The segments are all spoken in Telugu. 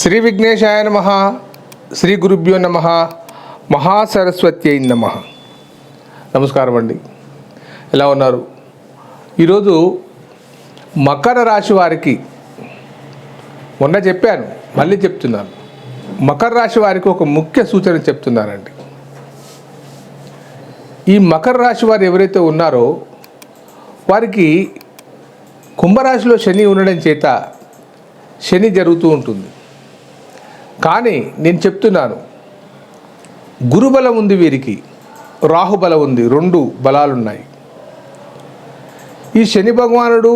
శ్రీ విఘ్నేశాయ నమ శ్రీ గురుభ్యో నమ మహాసరస్వత్యై నమ. నమస్కారం అండి. ఎలా ఉన్నారు? ఈరోజు మకర రాశి వారికి మొన్న చెప్పాను మళ్ళీ చెప్తున్నాను. మకర రాశి వారికి ఒక ముఖ్య సూచన చెప్తున్నానండి. ఈ మకర రాశి వారు ఎవరైతే ఉన్నారో వారికి కుంభరాశిలో శని ఉండడం చేత శని జరుగుతూ ఉంటుంది. కానీ నేను చెప్తున్నాను గురుబలం ఉంది వీరికి రాహుబలం ఉంది రెండు బలాలున్నాయి. ఈ శని భగవానుడు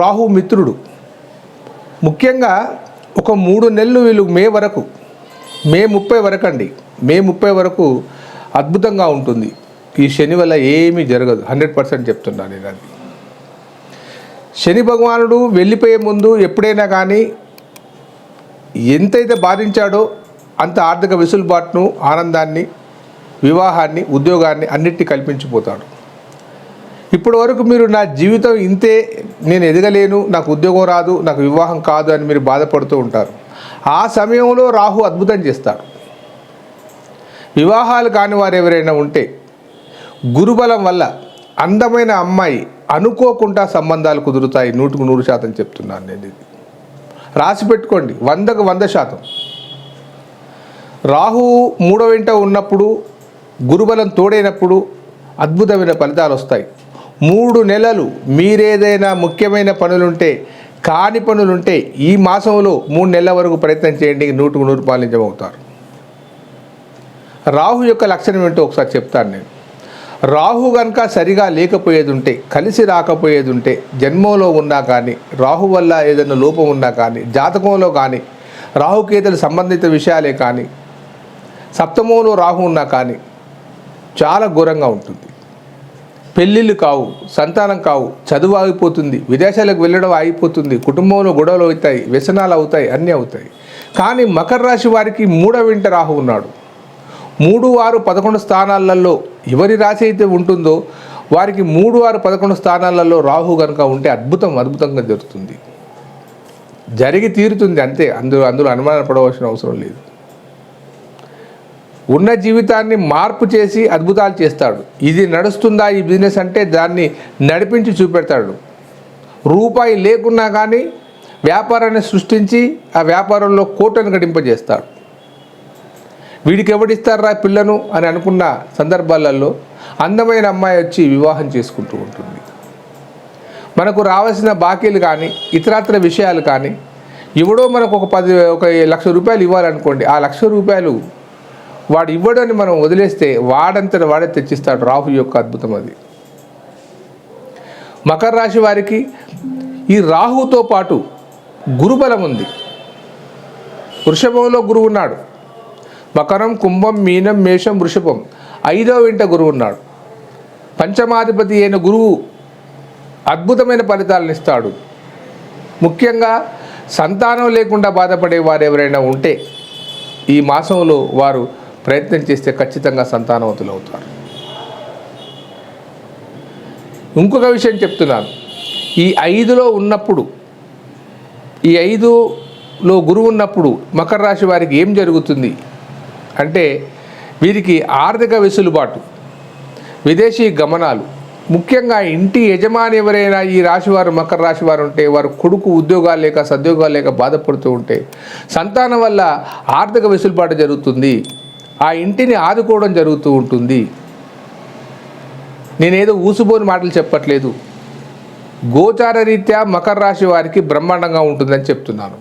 రాహు మిత్రుడు ముఖ్యంగా ఒక మూడు నెలలు వీళ్ళు మే వరకు మే ముప్పై వరకు అండి మే ముప్పై వరకు అద్భుతంగా ఉంటుంది. ఈ శని వల్ల ఏమీ జరగదు హండ్రెడ్ పర్సెంట్ చెప్తున్నాను నేను అది. శని భగవానుడు వెళ్ళిపోయే ముందు ఎప్పుడైనా కానీ ఎంతైతే బాధించాడో అంత ఆర్థిక వెసులుబాటును ఆనందాన్ని వివాహాన్ని ఉద్యోగాన్ని అన్నిటినీ కల్పించిపోతాడు. ఇప్పటి వరకు మీరు నా జీవితం ఇంతే నేను ఎదగలేను నాకు ఉద్యోగం రాదు నాకు వివాహం కాదు అని మీరు బాధపడుతూ ఉంటారు. ఆ సమయంలో రాహు అద్భుతం చేస్తాడు. వివాహాలు కాని వారు ఎవరైనా ఉంటే గురుబలం వల్ల అందమైన అమ్మాయి అనుకోకుండా సంబంధాలు కుదురుతాయి నూటికి నూరు శాతం చెప్తున్నాను నేను ఇది. రాసి పెట్టుకోండి. వందకు వంద శాతం. రాహు మూడో వెంట ఉన్నప్పుడు గురుబలం తోడైనప్పుడు అద్భుతమైన ఫలితాలు వస్తాయి. మూడు నెలలు మీరేదైనా ముఖ్యమైన పనులుంటే కాని పనులుంటే ఈ మాసంలో మూడు నెలల వరకు ప్రయత్నం చేయండి. నూటుకు నూరు పాలించమవుతారు రాహు యొక్క లక్షణం ఏంటో ఒకసారి చెప్తాను నేను. రాహు కనుక సరిగా లేకపోయేది ఉంటే కలిసి రాకపోయేది ఉంటే జన్మంలో ఉన్నా కానీ రాహు వల్ల ఏదైనా లోపం ఉన్నా కానీ జాతకంలో కానీ రాహుకేతలు సంబంధిత విషయాలే కానీ సప్తమంలో రాహు ఉన్నా కానీ చాలా ఘోరంగా ఉంటుంది. పెళ్ళిళ్ళు కావు సంతానం కావు చదువు ఆగిపోతుంది విదేశాలకు వెళ్ళడం ఆగిపోతుంది కుటుంబంలో గొడవలు అవుతాయి వ్యసనాలు అవుతాయి అన్నీ అవుతాయి. కానీ మకర రాశి వారికి మూడవ వింట రాహు ఉన్నాడు. మూడు ఆరు పదకొండు స్థానాలలో ఎవరి రాశి అయితే ఉంటుందో వారికి మూడు ఆరు పదకొండు స్థానాలలో రాహు కనుక ఉంటే అద్భుతం అద్భుతంగా జరుగుతుంది. జరిగి తీరుతుంది అంతే. అందులో అందులో అనుమాన పడవలసిన అవసరం లేదు. ఉన్న జీవితాన్ని మార్పు చేసి అద్భుతాలు చేస్తాడు. ఇది నడుస్తుందా ఈ బిజినెస్ అంటే దాన్ని నడిపించి చూపెడతాడు. రూపాయి లేకున్నా కానీ వ్యాపారాన్ని సృష్టించి ఆ వ్యాపారంలో కోటను గడింపజేస్తాడు వీడికి ఎవడిస్తారా పిల్లను అని అనుకున్న సందర్భాలలో అందమైన అమ్మాయి వచ్చి వివాహం చేసుకుంటూ ఉంటుంది. మనకు రావాల్సిన బాకీలు కానీ ఇతరత్ర విషయాలు కానీ ఎవడో మనకు ఒక పది ఒక లక్ష రూపాయలు ఇవ్వాలనుకోండి ఆ లక్ష రూపాయలు వాడు ఇవ్వడని మనం వదిలేస్తే వాడంతట వాడే తెచ్చిస్తాడు రాహు యొక్క అద్భుతం అది. మకర రాశి వారికి ఈ రాహుతో పాటు గురుబలం ఉంది. వృషభంలో గురువు ఉన్నాడు. మకరం కుంభం మీనం మేషం వృషభం. ఐదో వెంట గురువు ఉన్నాడు. పంచమాధిపతి అయిన గురువు అద్భుతమైన ఫలితాలను ఇస్తాడు. ముఖ్యంగా సంతానం లేకుండా బాధపడే వారు ఎవరైనా ఉంటే ఈ మాసంలో వారు ప్రయత్నం చేస్తే ఖచ్చితంగా సంతానవంతులు అవుతారు. ఇంకొక విషయం చెప్తున్నాను. ఈ ఐదులో ఉన్నప్పుడు ఈ ఐదులో గురువు ఉన్నప్పుడు మకర రాశి వారికి ఏం జరుగుతుంది? అంటే వీరికి ఆర్థిక వెసులుబాటు విదేశీ గమనాలు ముఖ్యంగా ఇంటి యజమాని ఎవరైనా ఈ రాశివారు మకర రాశి వారు ఉంటే వారు కొడుకు ఉద్యోగాలు లేక సద్యోగాలు లేక బాధపడుతూ ఉంటే సంతానం వల్ల ఆర్థిక వెసులుబాటు జరుగుతుంది. ఆ ఇంటిని ఆదుకోవడం జరుగుతూ ఉంటుంది. నేనేదో ఊసుబోని మాటలు చెప్పట్లేదు. గోచార రీత్యా మకర రాశి వారికి బ్రహ్మాండంగా ఉంటుందని చెప్తున్నాను.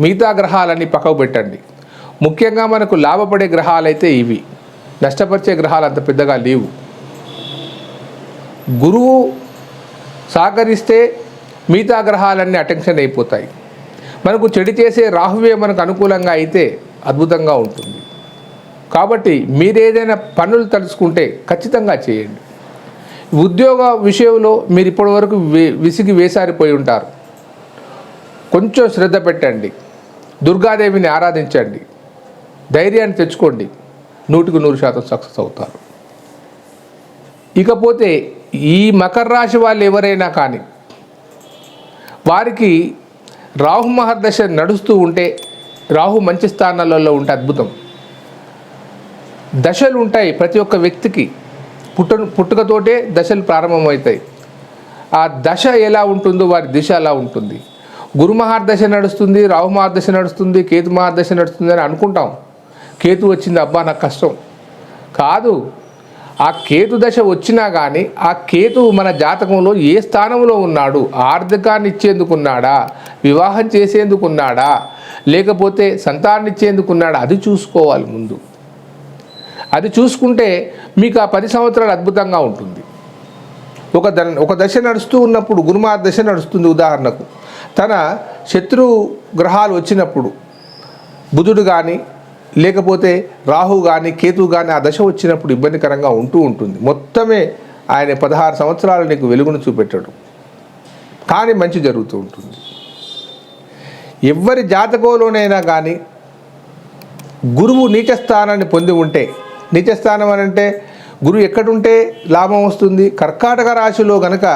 మిగతా గ్రహాలన్నీ పక్కకు పెట్టండి. ముఖ్యంగా మనకు లాభపడే గ్రహాలైతే ఇవి. నష్టపరిచే గ్రహాలు అంత పెద్దగా లేవు. గురువు సహకరిస్తే మిగతా గ్రహాలన్నీ అటెన్షన్ అయిపోతాయి. మనకు చెడు చేసే రాహువే మనకు అనుకూలంగా అయితే అద్భుతంగా ఉంటుంది. కాబట్టి మీరేదైనా పనులు తలుచుకుంటే ఖచ్చితంగా చేయండి. ఉద్యోగ విషయంలో మీరు ఇప్పటివరకు వే- విసిగి వేసారిపోయి ఉంటారు. కొంచెం శ్రద్ధ పెట్టండి. దుర్గాదేవిని ఆరాధించండి. ధైర్యాన్ని తెచ్చుకోండి. నూటికి నూరు శాతం సక్సెస్ అవుతారు. ఇకపోతే ఈ మకర రాశి వాళ్ళు ఎవరైనా కానీ వారికి రాహు మహర్దశ నడుస్తూ ఉంటే రాహు మంచి స్థానాలలో ఉంటే అద్భుతం. దశలు ఉంటాయి ప్రతి ఒక్క వ్యక్తికి. పుట్ట పుట్టుకతోటే దశలు ప్రారంభమవుతాయి. ఆ దశ ఎలా ఉంటుందో వారి దిశ అలా ఉంటుంది. గురు మహార్దశ నడుస్తుంది రాహు మహాదశ నడుస్తుంది కేతు మహాదశ నడుస్తుంది అని అనుకుంటాం. కేతు వచ్చింది అబ్బా నాకు కష్టం. కాదు ఆ కేతు దశ వచ్చినా కానీ ఆ కేతు మన జాతకంలో ఏ స్థానంలో ఉన్నాడు? ఆర్థికాన్ని ఇచ్చేందుకున్నాడా వివాహం చేసేందుకున్నాడా? లేకపోతే సంతాన్ని ఇచ్చేందుకున్నాడా అది చూసుకోవాలి ముందు. అది చూసుకుంటే మీకు ఆ పది సంవత్సరాలు అద్భుతంగా ఉంటుంది. ఒక ద ఒక దశ నడుస్తూ ఉన్నప్పుడు గురుమార్ దశ నడుస్తుంది ఉదాహరణకు. తన శత్రు గ్రహాలు వచ్చినప్పుడు బుధుడు కానీ లేకపోతే రాహు కానీ కేతు కానీ ఆ దశ వచ్చినప్పుడు ఇబ్బందికరంగా ఉంటూ ఉంటుంది. మొత్తమే ఆయన పదహారు సంవత్సరాలు నీకు వెలుగును చూపెట్టడం. కానీ మంచి జరుగుతూ ఉంటుంది. ఎవరి జాతకంలోనైనా కానీ గురువు నీచస్థానాన్ని పొంది ఉంటే నీచస్థానం అని అంటే గురువు ఎక్కడుంటే లాభం వస్తుంది. కర్కాటక రాశిలో గనక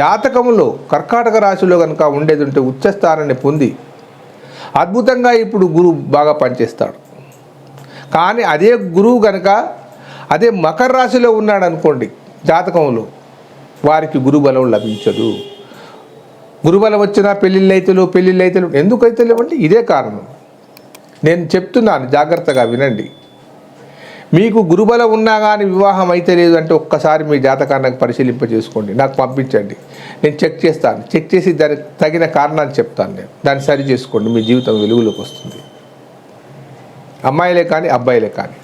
జాతకంలో కర్కాటక రాశిలో కనుక ఉండేది ఉంటే ఉచ్చస్థానాన్ని పొంది అద్భుతంగా ఇప్పుడు గురువు బాగా పనిచేస్తాడు. కానీ అదే గురువు కనుక అదే మకర రాశిలో ఉన్నాడు అనుకోండి జాతకంలో వారికి గురుబలం లభించదు. గురుబలం వచ్చినా పెళ్ళిళ్ళైతలు పెళ్ళిళ్ళైతలు ఎందుకు అయితే లేవంటే ఇదే కారణం. నేను చెప్తున్నాను జాగ్రత్తగా వినండి. మీకు గురుబలం ఉన్నా కానీ వివాహం అయితే లేదు అంటే ఒక్కసారి మీ జాతకాన్ని నాకు పరిశీలింప చేసుకోండి నాకు పంపించండి. నేను చెక్ చేస్తాను. చెక్ చేసి దానికి తగిన కారణాన్ని చెప్తాను నేను. దాన్ని సరి చేసుకోండి. మీ జీవితం వెలుగులోకి వస్తుంది. అమ్మాయిలే కానీ అబ్బాయిలే కానీ.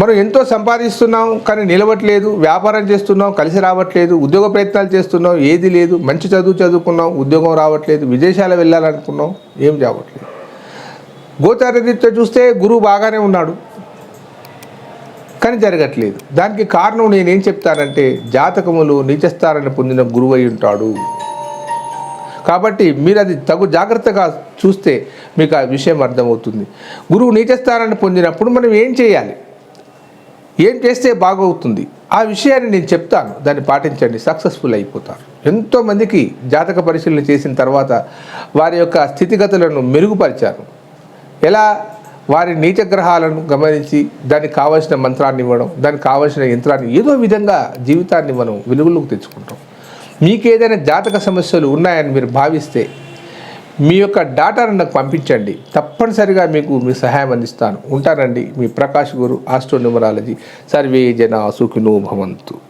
మనం ఎంతో సంపాదిస్తున్నాం కానీ నిలవట్లేదు. వ్యాపారం చేస్తున్నాం కలిసి రావట్లేదు. ఉద్యోగ ప్రయత్నాలు చేస్తున్నాం ఏది లేదు. మంచి చదువు చదువుకున్నాం ఉద్యోగం రావట్లేదు. విదేశాలు వెళ్ళాలనుకున్నాం ఏం రావట్లేదు. గోచారరీత్యా చూస్తే గురువు బాగానే ఉన్నాడు. కానీ జరగట్లేదు. దానికి కారణం నేనేం చెప్తానంటే జాతకములు నీచస్థానాన్ని పొందిన గురువు అయి ఉంటాడు. కాబట్టి మీరు అది తగు జాగ్రత్తగా చూస్తే మీకు ఆ విషయం అర్థమవుతుంది. గురువు నీచస్థానాన్ని పొందినప్పుడు మనం ఏం చేయాలి? ఏం చేస్తే బాగవుతుంది? ఆ విషయాన్ని నేను చెప్తాను. దాన్ని పాటించండి. సక్సెస్ఫుల్ అయిపోతారు. ఎంతోమందికి జాతక పరిశీలన చేసిన తర్వాత వారి యొక్క స్థితిగతులను మెరుగుపరిచారు. ఎలా? వారి నీచగ్రహాలను గమనించి దానికి కావలసిన మంత్రాన్ని ఇవ్వడం దానికి కావలసిన యంత్రాన్ని ఏదో విధంగా జీవితాన్ని మనం వెలుగులోకి తెచ్చుకుంటాం. మీకు ఏదైనా జాతక సమస్యలు ఉన్నాయని మీరు భావిస్తే మీ యొక్క డాటాను నాకు పంపించండి. తప్పనిసరిగా మీకు మీ సహాయం అందిస్తాను. ఉంటానండి మీ ప్రకాష్ గురు ఆస్ట్రో న్యూమరాలజీ సర్వే జన సుఖినో భవంతు.